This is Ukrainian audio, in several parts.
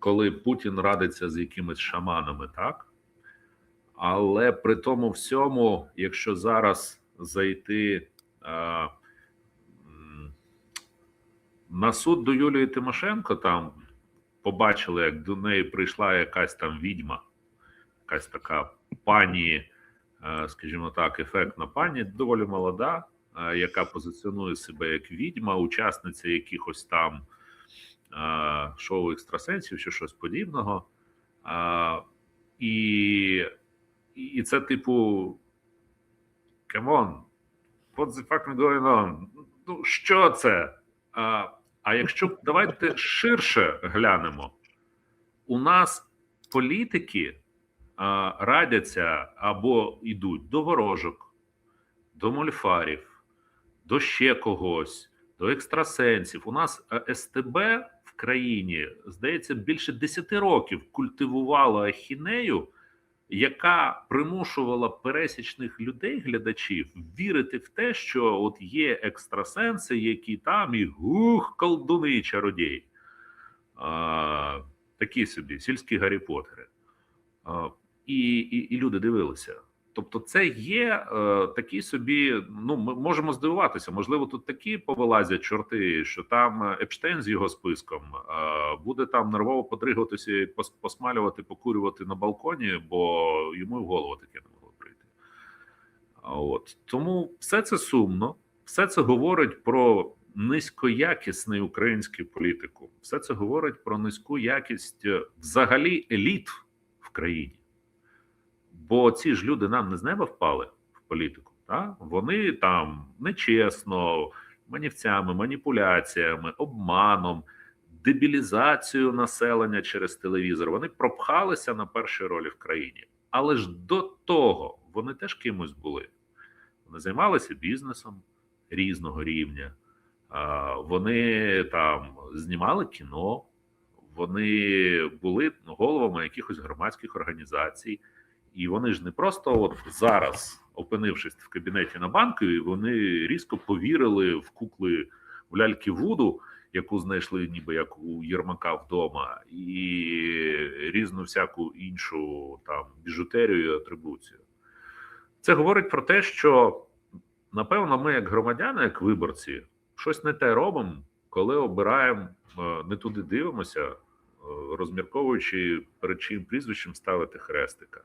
коли Путін радиться з якимись шаманами, так? Але при тому всьому, якщо зараз зайти е, на суд до Юлії Тимошенко, там побачили, як до неї прийшла якась там відьма, якась така пані, е, скажімо так, ефектна пані, доволі молода, е, яка позиціонує себе як відьма, учасниця якихось там шоу екстрасенсів чи щось подібного. І, і це, типу, on, what's the fucking going on? Ну, що це? А, а якщо давайте ширше глянемо, у нас політики а, радяться або йдуть до ворожок, до мольфарів, до ще когось, до екстрасенсів. У нас е, СТБ країні, здається, більше 10 років культивувало ахінею, яка примушувала пересічних людей, глядачів, вірити в те, що от є екстрасенси, які там і гух, колдуни чародії. Такі собі, сільські Гаррі Поттери. А, і, і, і люди дивилися. Тобто, це є е, такі собі. Ну, ми можемо здивуватися. Можливо, тут такі повилазять чорти, що там Епштейн з його списком е, буде там нервово подригуватися, посмалювати, покурювати на балконі, бо йому в голову таке не могло прийти. От тому все це сумно, все це говорить про низькоякісний український політику. Все це говорить про низьку якість взагалі еліт в країні. Бо ці ж люди нам не з неба впали в політику. Та? Вони там нечесно, манівцями, маніпуляціями, обманом, дебілізацією населення через телевізор. Вони пропхалися на перші ролі в країні. Але ж до того вони теж кимось були. Вони займалися бізнесом різного рівня. Вони там знімали кіно, вони були головами якихось громадських організацій. І вони ж не просто от зараз, опинившись в кабінеті на банковій, вони різко повірили в кукли в ляльки Вуду, яку знайшли ніби як у Єрмака вдома, і різну всяку іншу там біжутерію і атрибуцію. Це говорить про те, що напевно ми, як громадяни, як виборці, щось не те робимо, коли обираємо, е, не туди дивимося, е, розмірковуючи перед чиїм прізвищем ставити хрестика.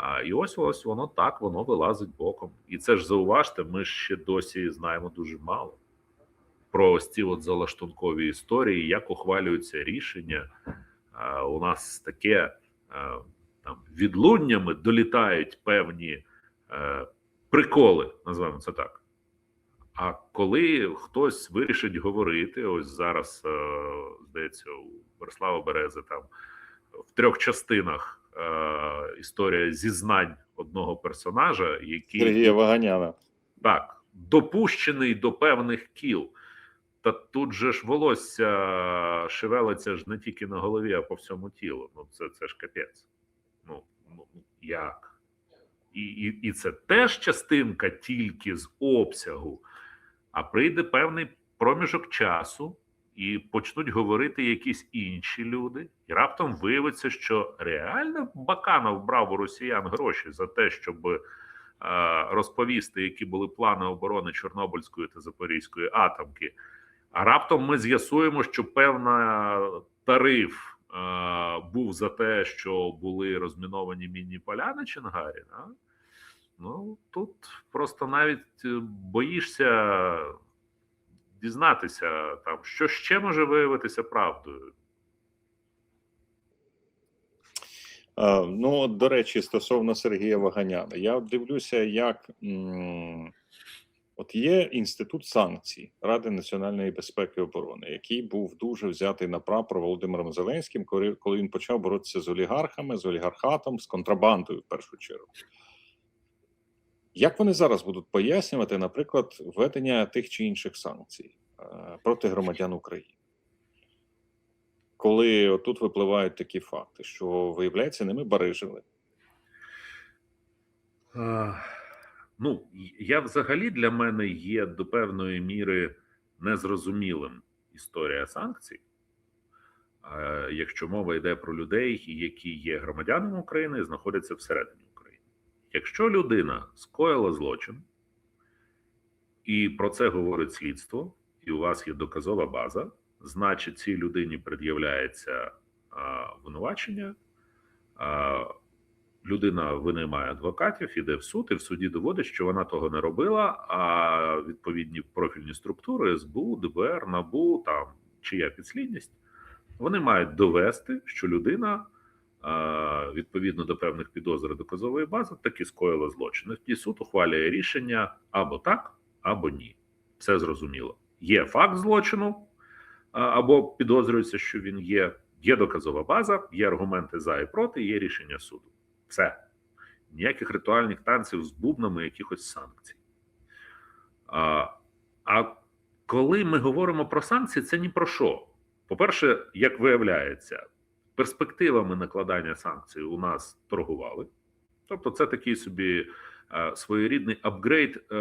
А, і ось ось воно так, воно вилазить боком. І це ж зауважте, ми ще досі знаємо дуже мало про ось ці от залаштункові історії, як ухвалюються рішення. А, у нас таке а, там відлуннями долітають певні е, приколи, називаємо це так. А коли хтось вирішить говорити, ось зараз, е, здається, у Борислава Берези там в трьох частинах е, історія зізнань одного персонажа, який Сергія Ваганяна. так допущений до певних кіл. Та тут же ж волосся шевелиться ж не тільки на голові, а по всьому тілу. Ну це, це ж капець. Ну, ну як? І, і, і це теж частинка тільки з обсягу, а прийде певний проміжок часу, і почнуть говорити якісь інші люди, і раптом виявиться, що реально Баканов брав у росіян гроші за те, щоб е, розповісти, які були плани оборони Чорнобильської та Запорізької атомки. А раптом ми з'ясуємо, що певна тариф е, був за те, що були розміновані мінні поля на Чонгарі. Да? Ну тут просто навіть е, боїшся дізнатися, там, що ще може виявитися правдою. Ну, до речі, стосовно Сергія Ваганяна, я дивлюся, як от є інститут санкцій Ради національної безпеки і оборони, який був дуже взятий на прапор Володимиром Зеленським, коли він почав боротися з олігархами, з олігархатом, з контрабандою в першу чергу. Як вони зараз будуть пояснювати, наприклад, введення тих чи інших санкцій е, проти громадян України? Коли отут випливають такі факти, що виявляється, ними барижили. Ну, я взагалі для мене є до певної міри незрозумілим історія санкцій, е, якщо мова йде про людей, які є громадянами України і знаходяться всередині. Якщо людина скоїла злочин, і про це говорить слідство, і у вас є доказова база, значить, цій людині пред'являється винувачення. А, людина винаймає адвокатів, іде в суд, і в суді доводить, що вона того не робила. А відповідні профільні структури СБУ, ДБР, НАБУ, там чия підслідність, вони мають довести, що людина. Відповідно до певних підозр доказової бази, таки скоїла злочин. І суд ухвалює рішення або так, або ні. Все зрозуміло. Є факт злочину, або підозрюється, що він є. Є доказова база, є аргументи за і проти, є рішення суду. Все. Ніяких ритуальних танців з бубнами, якихось санкцій. А, а коли ми говоримо про санкції, це ні про що. По-перше, як виявляється, перспективами накладання санкцій у нас торгували. Тобто, це такий собі е, своєрідний апгрейд е,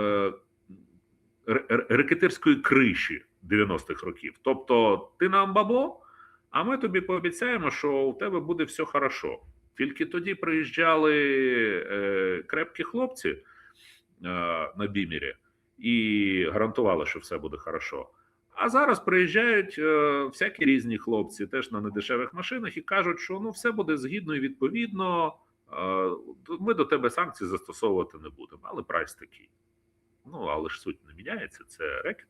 ре- ре- рекетирської криші 90-х років. Тобто, ти нам бабло, а ми тобі пообіцяємо, що у тебе буде все хорошо. Тільки тоді приїжджали е, крепкі хлопці е, на бімірі і гарантували, що все буде хорошо. А зараз приїжджають е, всякі різні хлопці, теж на недешевих машинах, і кажуть, що ну все буде згідно і відповідно. е, Ми до тебе санкції застосовувати не будемо, але прайс такий. Ну, але ж суть не міняється, це рекет.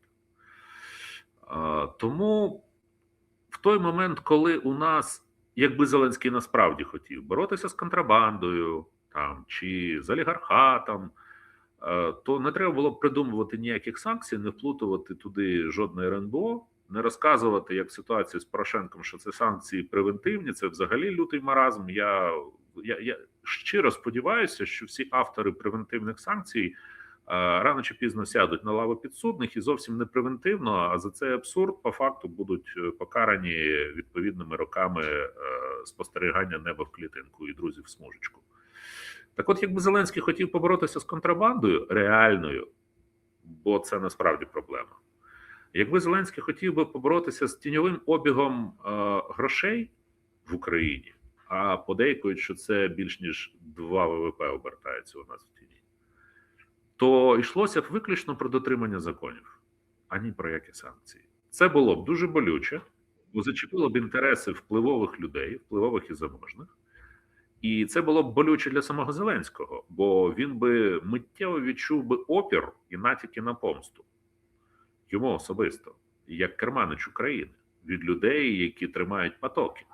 Е, Тому в той момент, коли у нас, якби Зеленський насправді хотів боротися з контрабандою там, чи з олігархатом, то не треба було придумувати ніяких санкцій, не вплутувати туди жодне РНБО, не розказувати, як ситуація з Порошенком, що це санкції превентивні, це взагалі лютий маразм. Я, я, я щиро сподіваюся, що всі автори превентивних санкцій. е, Рано чи пізно сядуть на лаву підсудних і зовсім не превентивно, а за цей абсурд по факту будуть е, покарані відповідними роками е, спостерігання неба в клітинку і друзів в смужечку. Так, от, якби Зеленський хотів поборотися з контрабандою реальною, бо це насправді проблема. Якби Зеленський хотів би поборотися з тіньовим обігом е, грошей в Україні, а подейкують, що це більш ніж 2 ВВП обертається у нас в тіні, то йшлося б виключно про дотримання законів, а ні про які санкції. Це було б дуже болюче, бо зачепило б інтереси впливових людей, впливових і заможних. І це було б болюче для самого Зеленського, бо він би миттєво відчув би опір і натяки на помсту йому особисто, як керманич України від людей, які тримають потоки.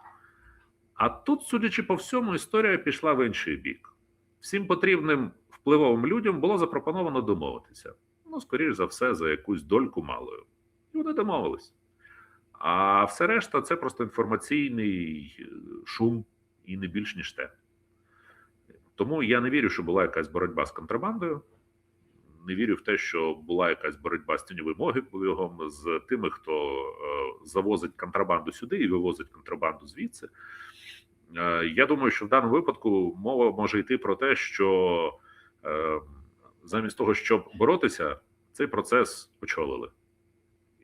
А тут, судячи по всьому, історія пішла в інший бік. Всім потрібним впливовим людям було запропоновано домовитися. Ну, скоріш за все, за якусь дольку малою. І вони домовились. А все решта це просто інформаційний е, шум і не більш ніж те. Тому я не вірю, що була якась боротьба з контрабандою. Не вірю в те, що була якась боротьба з тіньовим обігом, з тими, хто е, завозить контрабанду сюди і вивозить контрабанду звідси. Е, я думаю, що в даному випадку мова може йти про те, що е, замість того, щоб боротися, цей процес очолили.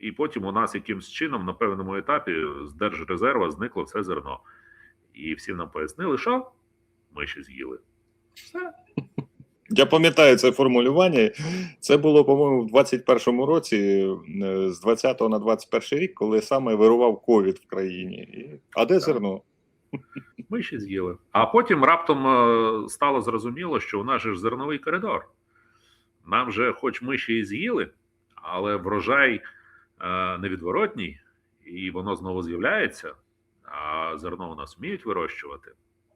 І потім у нас якимсь чином на певному етапі з держрезерва зникло все зерно. І всім нам пояснили, що ми ще з'їли. Все. Я пам'ятаю це формулювання. Це було, по-моєму, в 21-му році, е, з 20 на 21 рік, коли саме вирував ковід в країні. А де зерно? Ми ще з'їли. А потім раптом е, стало зрозуміло, що у нас же ж зерновий коридор. Нам же, хоч ми ще і з'їли, але врожай е, невідворотній, і воно знову з'являється. А зерно у нас вміють вирощувати.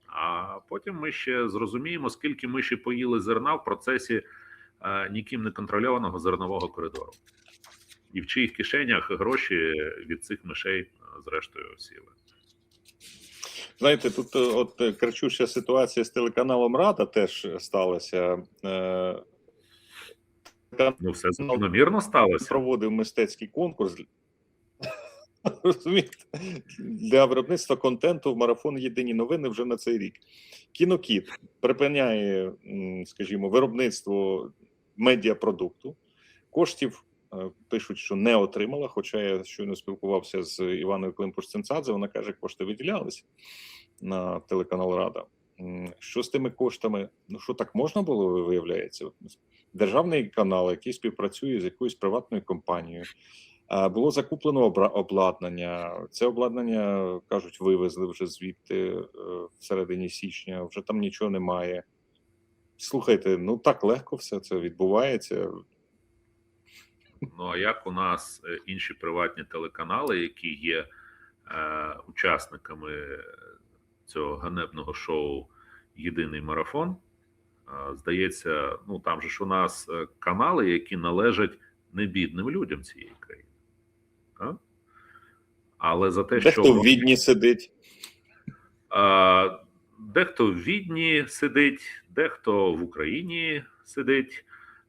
А потім ми ще зрозуміємо, скільки ми ще поїли зерна в процесі е, ніким не контрольованого зернового коридору. І в чиїх кишенях гроші від цих мишей, е, зрештою, сіли. Знаєте, тут е, от кричуща ситуація з телеканалом Рада теж сталася. Ну, все закономірно сталося. проводив мистецький конкурс для виробництва контенту в марафон Єдині новини вже на цей рік. Кінокіт припиняє, скажімо, виробництво медіапродукту. Коштів Е, Пишуть, що не отримала. Хоча я щойно спілкувався з Іваною Климпуш-Цинцадзе, вона каже, кошти виділялися на телеканал Рада. Що з тими коштами? Ну що так можна було, виявляється? Державний канал, який співпрацює з якоюсь приватною компанією. Було закуплено обладнання. Це обладнання кажуть, вивезли вже звідти е, в середині січня. Вже там нічого немає. Слухайте, ну так легко все це відбувається. Ну а як у нас е, інші приватні телеканали, які є е, учасниками цього ганебного шоу Єдиний марафон? Е, здається, ну там же ж у нас канали, які належать небідним людям цієї країни. Так? Але за те, що в відні сидить. Е, Дехто в Відні сидить, дехто в Україні сидить,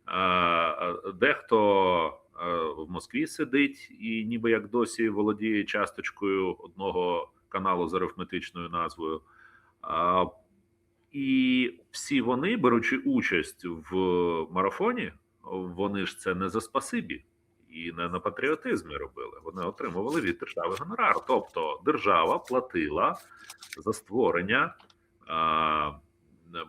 е, дехто е, в Москві сидить і ніби як досі володіє часточкою одного каналу з арифметичною назвою. А, І всі вони, беручи участь в марафоні, вони ж це не за спасибі і не на патріотизмі робили. Вони отримували від держави гонорар. Тобто держава платила за створення а,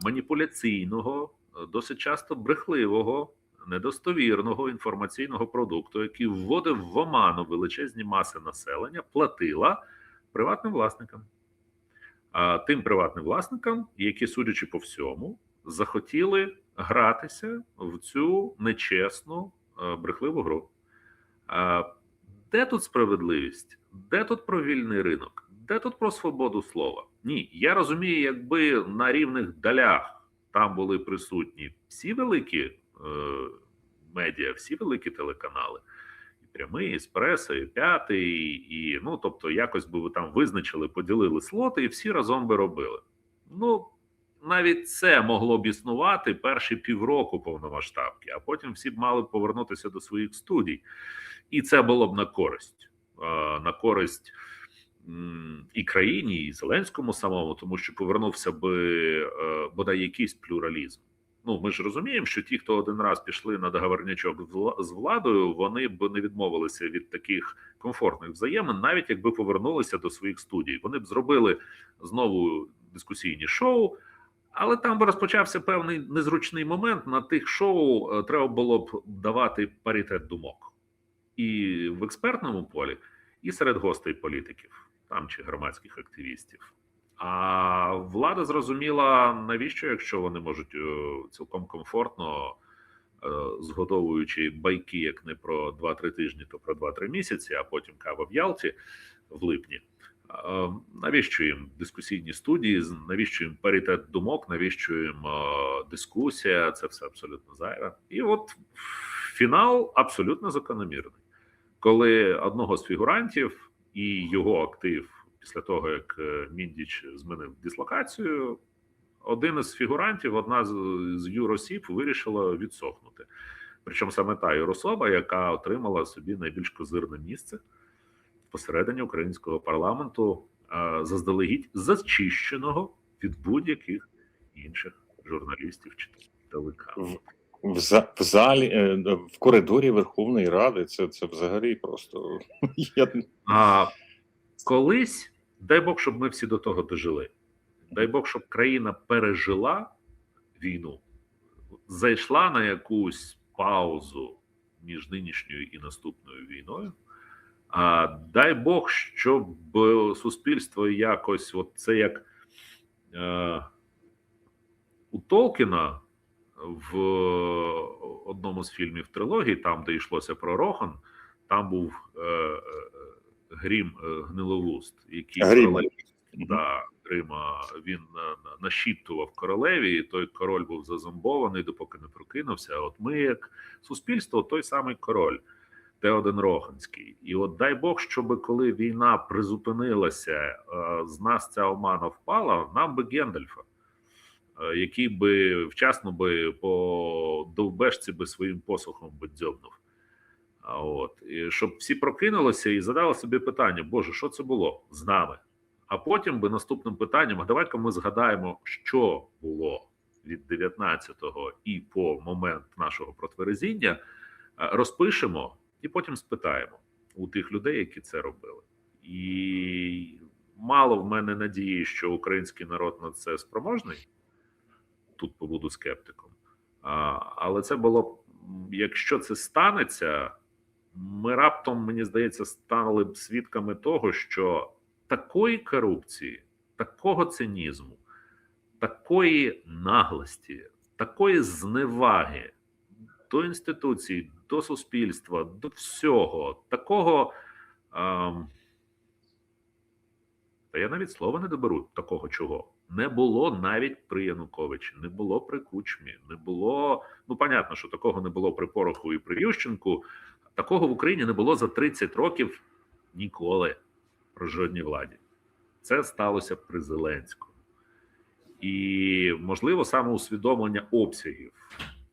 маніпуляційного, досить часто брехливого, недостовірного інформаційного продукту, який вводив в оману величезні маси населення, платила приватним власникам. А тим приватним власникам, які, судячи по всьому, захотіли гратися в цю нечесну е, брехливу гру. А де тут справедливість? Де тут про вільний ринок? Де тут про свободу слова? Ні, я розумію, якби на рівних долях там були присутні всі великі е, медіа, всі великі телеканали, і прямий, і еспресо, і п'ятий, і ну тобто, якось би ви там визначили, поділили слоти, і всі разом би робили. Ну навіть це могло б існувати перші півроку повномасштабки, а потім всі б мали повернутися до своїх студій, і це було б на користь. На користь і країні, і Зеленському самому, тому що повернувся би е, бодай якийсь плюралізм. Ну, ми ж розуміємо, що ті, хто один раз пішли на договорнячок з владою, вони б не відмовилися від таких комфортних взаємин, навіть якби повернулися до своїх студій. Вони б зробили знову дискусійні шоу. Але там би розпочався певний незручний момент. На тих шоу е, треба було б давати паритет думок і в експертному полі, і серед гостей політиків, там чи громадських активістів. А влада зрозуміла, навіщо, якщо вони можуть е, цілком комфортно, е, згодовуючи байки як не про 2-3 тижні, то про 2-3 місяці, а потім кава в Ялті в липні. Е, Навіщо їм дискусійні студії? Навіщо їм паритет думок? Навіщо їм дискусія? Це все абсолютно зайве. І от фінал абсолютно закономірний, коли одного з фігурантів і його актив після того, як е, Міндіч змінив дислокацію, один із фігурантів, одна з, юросіб, вирішила відсохнути. Причому саме та юрособа, яка отримала собі найбільш козирне місце посередині українського парламенту, е, заздалегідь зачищеного від будь-яких інших журналістів чи телеканалів. В, в залі, е, в коридорі Верховної Ради це, це взагалі просто. Я... А колись, дай Бог, щоб ми всі до того дожили. Дай Бог, щоб країна пережила війну, зайшла на якусь паузу між нинішньою і наступною війною. А дай Бог, щоб суспільство якось, от це як е, у Толкіна в одному з фільмів трилогії, там, де йшлося про Рохан, там був е, е, Грім е, Гниловуст, який Грім. да, Грима він на, на, нашіптував королеві, і той король був зазомбований, допоки не прокинувся. А От ми, як суспільство, той самий король. Теоден Роханський, і от дай Бог, щоб коли війна призупинилася, е, з нас ця омана впала, нам би Гендальфа, е, який би вчасно би по довбешці би своїм посохом би дзьобнув. От і щоб всі прокинулися і задали собі питання: Боже, що це було з нами? А потім би наступним питанням: а давай-ка ми згадаємо, що було від 19-го і по момент нашого протверезіння, е, розпишемо і потім спитаємо у тих людей, які це робили. І мало в мене надії, що український народ на це спроможний. Тут побуду скептиком. А, але це було б, якщо це станеться, ми раптом, мені здається, стали б свідками того, що такої корупції, такого цинізму, такої наглості, такої зневаги до інституцій, до суспільства, до всього, такого. Ем, та я навіть слова не доберу такого чого. Не було навіть при Януковичі, не було при Кучмі, не було. Ну, понятно, що такого не було при Пороху і при Ющенку. Такого в Україні не було за 30 років ніколи при жодній владі. Це сталося при Зеленському. І, можливо, саме усвідомлення обсягів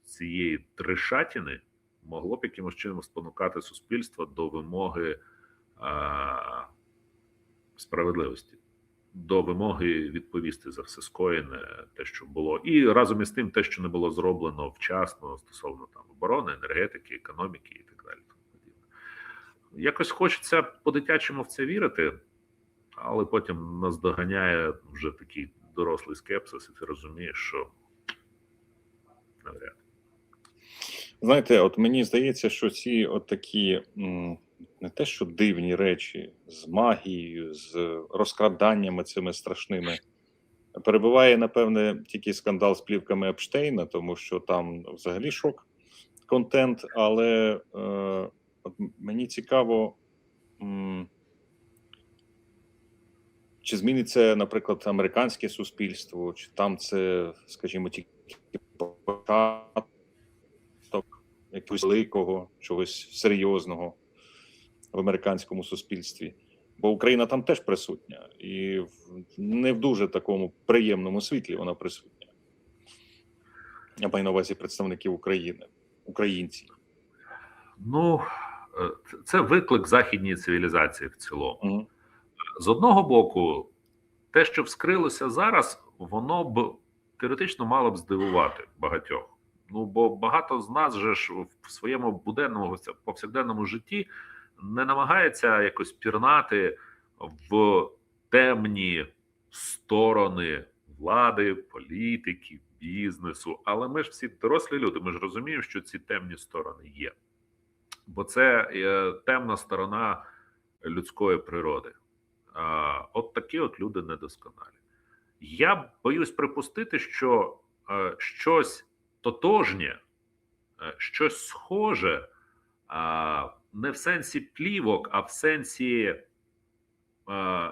цієї трешатіни могло б якимось чином спонукати суспільство до вимоги а, справедливості, до вимоги відповісти за все скоєне, те, що було, і разом із тим, те, що не було зроблено вчасно стосовно там оборони, енергетики, економіки і так далі. Якось хочеться по-дитячому в це вірити, але потім нас доганяє вже такий дорослий скепсис, і ти розумієш, що навряд. Знаєте, от мені здається, що ці от такі м, не те, що дивні речі з магією, з розкраданнями цими страшними, перебуває, напевне, тільки скандал з плівками Епштейна, тому що там взагалі шок контент. Але е, мені цікаво, м, чи зміниться, наприклад, американське суспільство, чи там це, скажімо, тільки початок якогось великого, чогось серйозного в американському суспільстві. Бо Україна там теж присутня, і в не в дуже такому приємному світлі вона присутня. Я маю на увазі представників України, українці. Ну, е, це- це виклик західній цивілізації в цілому. Угу. З одного боку, те, що вскрилося зараз, воно б теоретично мало б здивувати багатьох. Ну бо багато з нас же ж в своєму буденному повсякденному житті не намагається якось пірнати в темні сторони влади, політики, бізнесу. Але ми ж всі дорослі люди. Ми ж розуміємо, що ці темні сторони є, бо це е, темна сторона людської природи. От такі от люди недосконалі. Я боюсь припустити, що е, щось тотожнє, е, щось схоже, не в сенсі плівок, а в сенсі е,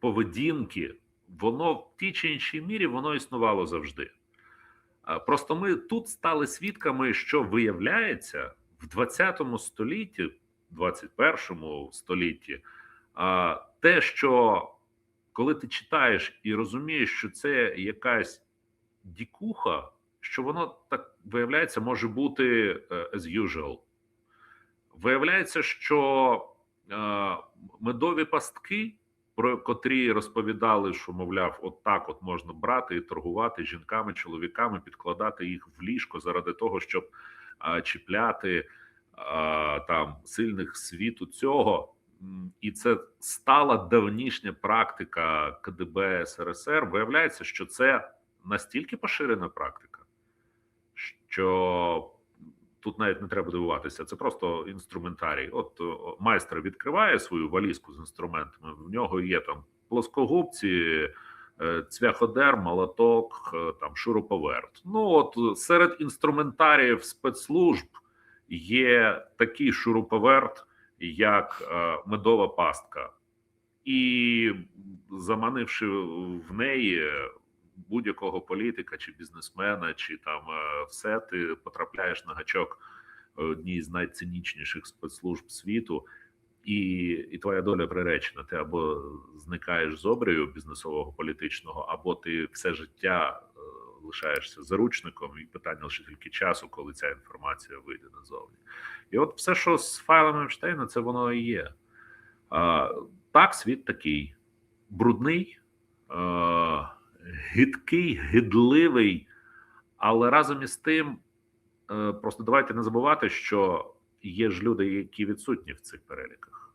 поведінки, воно в тій чи іншій мірі воно існувало завжди. А, Просто ми тут стали свідками, що виявляється в 20 столітті, 21 столітті, а, те, що коли ти читаєш і розумієш, що це якась дікуха, що воно так виявляється, може бути е, as usual. Виявляється, що е, медові пастки, про котрі розповідали, що, мовляв, от так от можна брати і торгувати жінками, чоловіками, підкладати їх в ліжко заради того, щоб е, чіпляти е, там сильних світу цього. І це стала давнішня практика КДБ СРСР. Виявляється, що це настільки поширена практика, що тут навіть не треба дивуватися. Це просто інструментарій. От майстер відкриває свою валізку з інструментами. В нього є там плоскогубці, е, цвяходер, молоток, е, там шуруповерт. Ну от серед інструментаріїв спецслужб є такий шуруповерт, як е, медова пастка, і заманивши в неї будь-якого політика чи бізнесмена, чи там е, все, ти потрапляєш на гачок одній з найцинічніших спецслужб світу, і, і твоя доля приречена. Ти або зникаєш з обрію бізнесового політичного, або ти все життя е, лишаєшся заручником, і питання лише тільки часу, коли ця інформація вийде назовні. І от все, що з файлами Епштейна, це воно і є. А, так, світ такий брудний, а, гидкий, гидливий, але разом із тим, е, просто давайте не забувати, що є ж люди, які відсутні в цих переліках.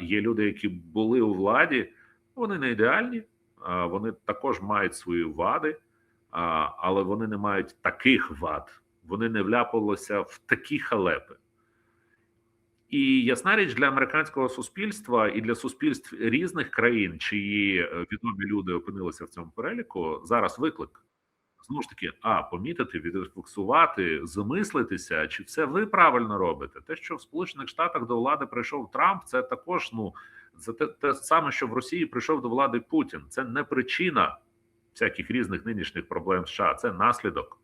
Є люди, які були у владі, вони не ідеальні, вони також мають свої вади, але вони не мають таких вад. Вони не вляпалися в такі халепи. І ясна річ для американського суспільства і для суспільств різних країн, чиї е, відомі люди опинилися в цьому переліку, зараз виклик. Знову ж таки, а помітити, відрефлексувати, замислитися, чи все ви правильно робите. Те, що в Сполучених Штатах до влади прийшов Трамп, це також ну це те, те саме, що в Росії прийшов до влади Путін. Це не причина всяких різних нинішніх проблем США, це наслідок.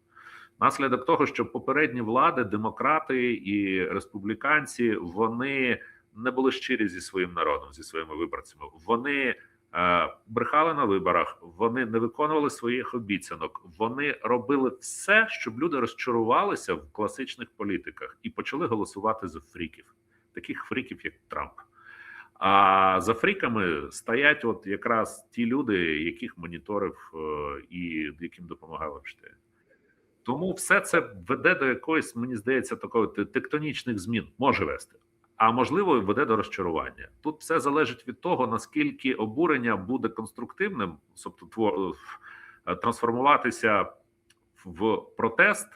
Наслідок того, що попередні влади, демократи і республіканці, вони не були щирі зі своїм народом, зі своїми виборцями. Вони е, брехали на виборах, вони не виконували своїх обіцянок. Вони робили все, щоб люди розчарувалися в класичних політиках і почали голосувати за фріків, таких фріків, як Трамп. А за фріками стоять от якраз ті люди, яких моніторив е, і яким допомагав Епштейн. Тому все це веде до якоїсь, мені здається, такої тектонічних змін може вести. А можливо, веде до розчарування. Тут все залежить від того, наскільки обурення буде конструктивним, тобто трансформуватися в протест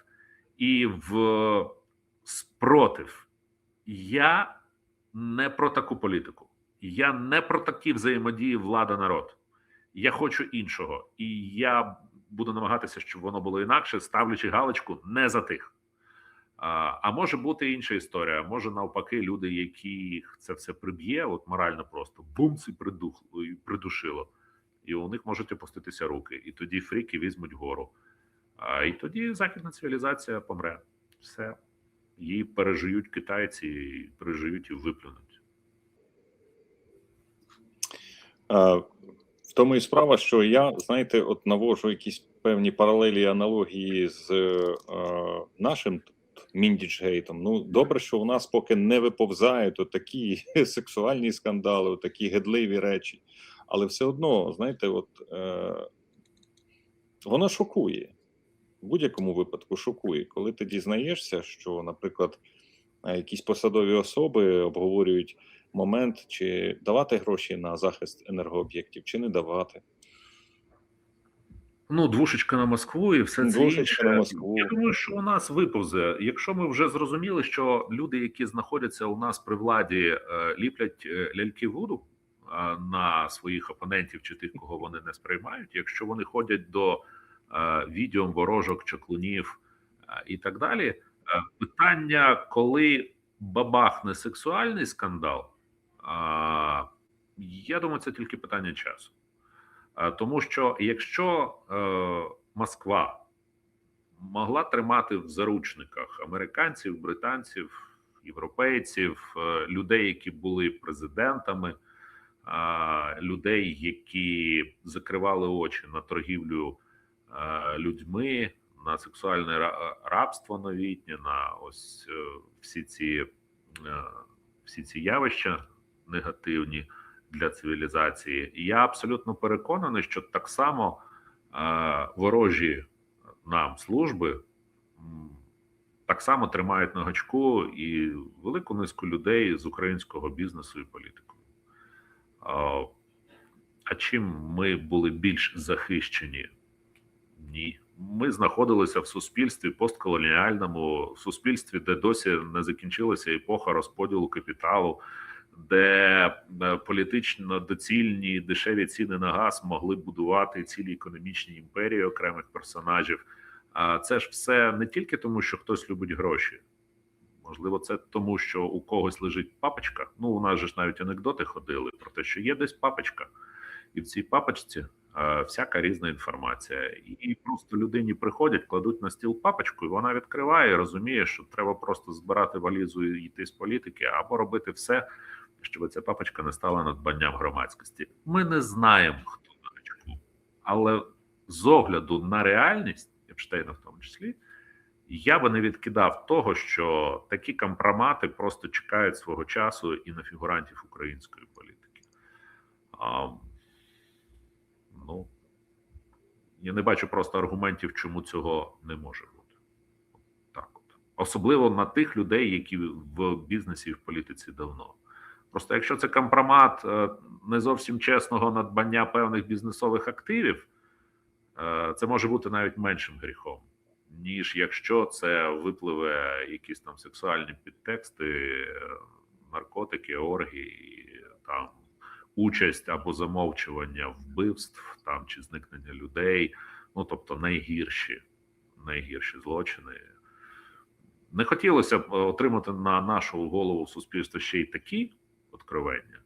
і в спротив. Я не про таку політику. Я не про такі взаємодії влада народ. Я хочу іншого, і я буду намагатися, щоб воно було інакше, ставлячи галочку не за тих. А, а може бути інша історія. Може, навпаки, люди, яких це все приб'є, от морально просто бумц і придух і придушило, і у них можуть опуститися руки, і тоді фріки візьмуть гору. А і тоді західна цивілізація помре. Все її пережиють китайці, і пережиють і виплюнуть. Тому і справа, що я, знаєте, от навожу якісь певні паралелі і аналогії з е, нашим Міндічгейтом. Ну, добре, що у нас поки не виповзають такі сексуальні скандали, такі гидливі речі. Але все одно, знаєте, от е, воно шокує. В будь-якому випадку шокує, коли ти дізнаєшся, що, наприклад, е, якісь посадові особи обговорюють момент, чи давати гроші на захист енергооб'єктів, чи не давати. Ну, двушечка на Москву і все це інше. на Москву. Я думаю, що у нас виповзе. Якщо ми вже зрозуміли, що люди, які знаходяться у нас при владі, е, ліплять е, ляльки вуду е, на своїх опонентів чи тих, кого вони не сприймають, якщо вони ходять до відьом, ворожок, чаклунів і так далі, питання, коли бабахне сексуальний скандал, а, я думаю, це тільки питання часу. А, Тому що якщо е, Москва могла тримати в заручниках американців, британців, європейців, е, людей, які були президентами, е, людей, які закривали очі на торгівлю е, людьми, на сексуальне рабство новітнє, на ось е, всі ці, е, всі ці явища негативні для цивілізації. І я абсолютно переконаний, що так само е, ворожі нам служби так само тримають на гачку і велику низку людей з українського бізнесу і політикою. А, а чим ми були більш захищені? Ні. Ми знаходилися в суспільстві постколоніальному, в суспільстві, де досі не закінчилася епоха розподілу капіталу, де е, політично доцільні дешеві ціни на газ могли будувати цілі економічні імперії окремих персонажів. А це ж все не тільки тому, що хтось любить гроші. Можливо, це тому, що у когось лежить папочка. Ну, у нас же ж навіть анекдоти ходили про те, що є десь папочка, і в цій папочці е, всяка різна інформація. І просто людині приходять, кладуть на стіл папочку, і вона відкриває, і розуміє, що треба просто збирати валізу і йти з політики, або робити все, щоб ця папочка не стала надбанням громадськості. Ми не знаємо, хто на гачку, але з огляду на реальність, Епштейна в тому числі, я би не відкидав того, що такі компромати просто чекають свого часу і на фігурантів української політики. А, ну, я не бачу просто аргументів, чому цього не може бути. Так от. особливо на тих людей, які в бізнесі і в політиці давно. Просто якщо це компромат е, не зовсім чесного надбання певних бізнесових активів, е, це може бути навіть меншим гріхом, ніж якщо це випливе якісь там сексуальні підтексти, е, наркотики, оргії, там участь або замовчування вбивств там чи зникнення людей. Ну тобто найгірші, найгірші злочини. Не хотілося б отримати на нашу голову в суспільстві ще й такі откровення.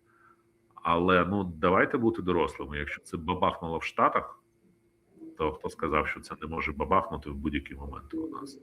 Але ну давайте бути дорослими. Якщо це бабахнуло в Штатах, то хто сказав, що це не може бабахнути в будь-який момент у нас?